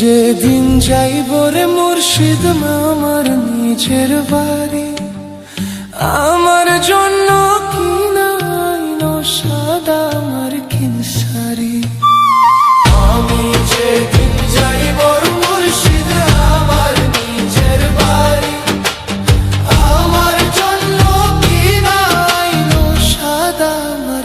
যেদিন যাইব রে মুর্শিদ আমার নিজের বাড়ি। আমার জন্য কি নাইন সাদা আমার কিন সারি আমি যেদিন যাইব মুর্শিদ আমার নিজের বাড়ি। আমার জন্য সাদা আমার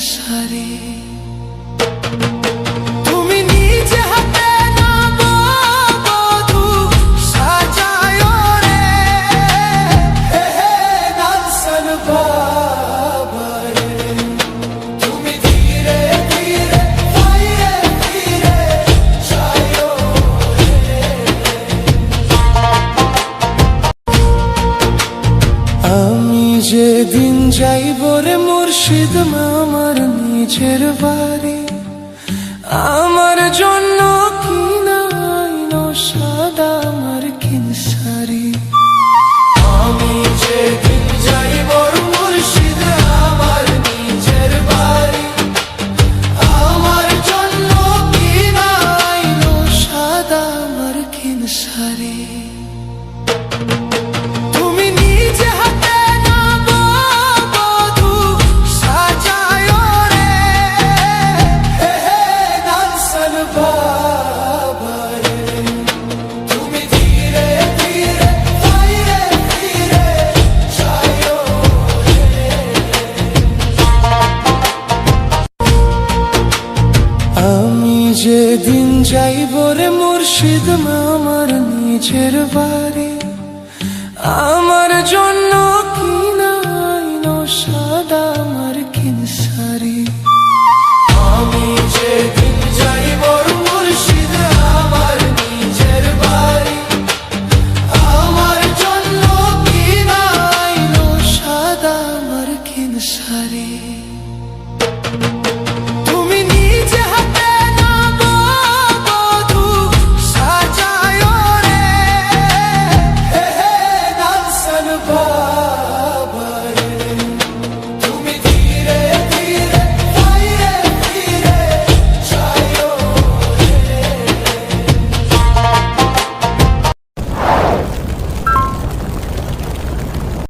কিন যেদিন যাইব রে মুর্শিদ আমার নিজের বাড়ি। আমার জন্য সাদা আমার আমি যেদিন মুর্শিদ আমার নিজের বাড়ি। আমার জন্য কি সাদা আমার যেদিন যাইব রে মুর্শিদ আমার নিজের বাড়ি আমার